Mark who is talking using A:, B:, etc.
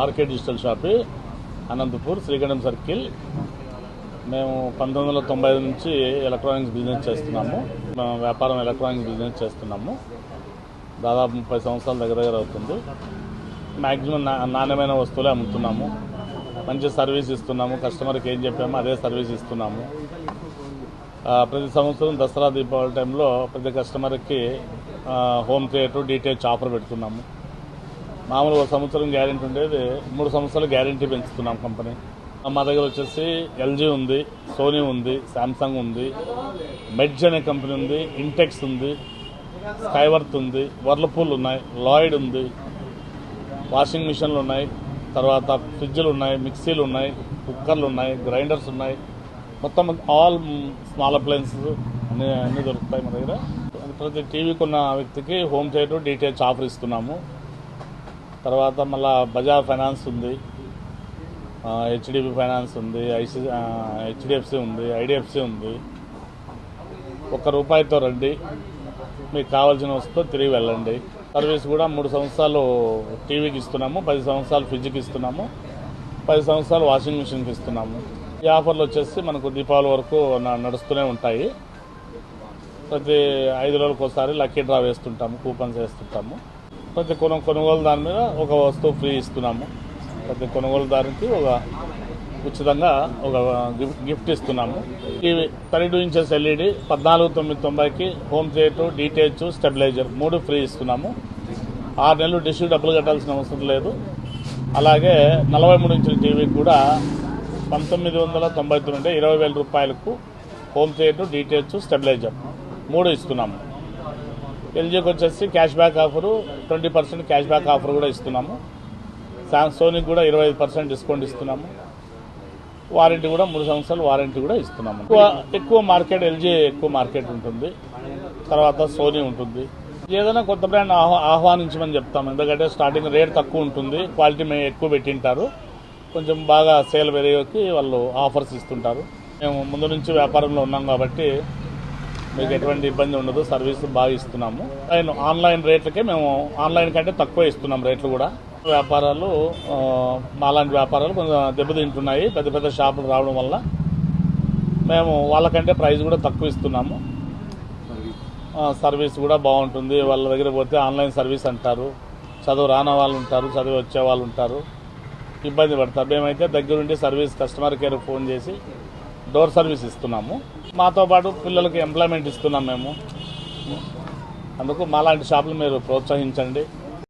A: RK digital shoppe Anantapur శ్రీగండం circle. మేము పంతొమ్మిది వందల తొంభై ఐదు నుంచి ఎలక్ట్రానిక్స్ బిజినెస్ చేస్తున్నాము. వ్యాపారం ఎలక్ట్రానిక్స్ బిజినెస్ చేస్తున్నాము. దాదాపు ముప్పై సంవత్సరాల దగ్గర దగ్గర అవుతుంది. మ్యాక్సిమం నా నాణ్యమైన వస్తువులే అమ్ముతున్నాము. మంచి సర్వీస్ ఇస్తున్నాము. కస్టమర్కి ఏం చెప్పామో అదే సర్వీస్ ఇస్తున్నాము. ప్రతి సంవత్సరం దసరా దీపావళి టైంలో ప్రతి కస్టమర్కి హోమ్ థియేటర్ డీటెయిల్స్ ఆఫర్ పెడుతున్నాము. మామూలుగా ఒక సంవత్సరం గ్యారెంటీ ఉండేది. మూడు సంవత్సరాలు గ్యారెంటీ పెంచుతున్నాం కంపెనీ మా దగ్గర వచ్చేసి ఎల్జీ ఉంది సోనీ ఉంది శాంసంగ్ ఉంది మెడ్జ్ అనే కంపెనీ ఉంది ఇంటెక్స్ ఉంది స్కైవర్త్ ఉంది వర్లపూల్ ఉన్నాయి లాయిడ్ ఉంది వాషింగ్ మిషన్లు ఉన్నాయి తర్వాత ఫ్రిడ్జ్లు ఉన్నాయి మిక్సీలు ఉన్నాయి కుక్కర్లు ఉన్నాయి గ్రైండర్స్ ఉన్నాయి. మొత్తం ఆల్ స్మాల్ అప్లయన్సెస్ అన్ని అన్నీ దొరుకుతాయి మన దగ్గర. ప్రతి టీవీకి ఉన్న వ్యక్తికి హోమ్ థియేటర్ డీటెయిల్స్ ఆఫర్ ఇస్తున్నాము. తర్వాత మళ్ళీ బజాజ్ ఫైనాన్స్ ఉంది. హెచ్డిబి ఫైనాన్స్ ఉంది ఐసి హెచ్డిఎఫ్సి ఉంది ఐడిఎఫ్సి ఉంది. ఒక్క రూపాయితో రండి. మీకు కావాల్సిన వస్తువు తిరిగి వెళ్ళండి. సర్వీస్ కూడా మూడు సంవత్సరాలు టీవీకి ఇస్తున్నాము పది సంవత్సరాలు ఫ్రిడ్జ్కి ఇస్తున్నాము పది సంవత్సరాలు వాషింగ్ మిషన్కి ఇస్తున్నాము. ఈ ఆఫర్లు వచ్చేసి మనకు దీపావళి వరకు నడుస్తూనే ఉంటాయి. ప్రతి ఐదు రోజులకు ఒకసారి లక్కీ డ్రా వేస్తుంటాము కూపన్స్ వేస్తుంటాము. ప్రతి కొను కొనుగోలుదారు మీద ఒక వస్తువు ఫ్రీ ఇస్తున్నాము. ప్రతి కొనుగోలుదారునికి ఒక ఉచితంగా ఒక గిఫ్ట్ గిఫ్ట్ ఇస్తున్నాము. TV thirty two inches LED పద్నాలుగు తొమ్మిది తొంభైకి హోమ్ థియేటర్ డీటెయిల్స్ స్టెబిలైజర్ మూడు ఫ్రీ ఇస్తున్నాము. ఆరు నెలలు డిష్ డబ్బులు కట్టాల్సిన అవసరం లేదు. అలాగే నలభై మూడు ఇంచుల టీవీకి కూడా పంతొమ్మిది వందల తొంభై తొమ్మిది ఇరవై వేల రూపాయలకు హోమ్ థియేటర్ డీటెయిల్స్ స్టెబిలైజర్ మూడు ఇస్తున్నాము. ఎల్జీకి వచ్చేసి cash back offer twenty percent cash back offer కూడా ఇస్తున్నాము. సామ్ సోనీకి కూడా ఇరవై ఐదు పర్సెంట్ డిస్కౌంట్ ఇస్తున్నాము. వారంటీ కూడా మూడు సంవత్సరాలు వారంటీ కూడా ఇస్తున్నాము. ఎక్కువ ఎక్కువ మార్కెట్ ఎల్జీ ఎక్కువ మార్కెట్ ఉంటుంది. తర్వాత సోనీ ఉంటుంది. ఏదైనా కొత్త బ్రాండ్ ఆహ్వానించమని చెప్తాము. ఎందుకంటే స్టార్టింగ్ రేట్ తక్కువ ఉంటుంది. క్వాలిటీ మేము ఎక్కువ పెట్టింటారు. కొంచెం బాగా సేల్ పెరిగేకి వాళ్ళు ఆఫర్స్ ఇస్తుంటారు. మేము ముందు నుంచి వ్యాపారంలో ఉన్నాం కాబట్టి మీకు ఎటువంటి ఇబ్బంది ఉండదు సర్వీస్ బాగా ఇస్తున్నాము. అండ్ ఆన్లైన్ రేట్లకే మేము ఆన్లైన్ కంటే తక్కువ ఇస్తున్నాం రేట్లు కూడా. వ్యాపారాలు మాలాంటి వ్యాపారాలు కొంచెం దెబ్బతింటున్నాయి పెద్ద పెద్ద షాపులు రావడం వల్ల. మేము వాళ్ళకంటే ప్రైస్ కూడా తక్కువ ఇస్తున్నాము. సర్వీస్ కూడా బాగుంటుంది. వాళ్ళ దగ్గర పోతే ఆన్లైన్ సర్వీస్ అంటారు. చదువు రాని వాళ్ళు ఉంటారు చదువు వచ్చే వాళ్ళు ఉంటారు. ఇబ్బంది పడతారు. మేమైతే దగ్గరుండి సర్వీస్ కస్టమర్ కేర్ ఫోన్ చేసి డోర్ సర్వీస్ ఇస్తున్నాము. మాతో పాటు పిల్లలకి ఎంప్లాయ్మెంట్ ఇస్తున్నాం మేము. అందుకు మాలాంటి షాపులు మీరు ప్రోత్సహించండి.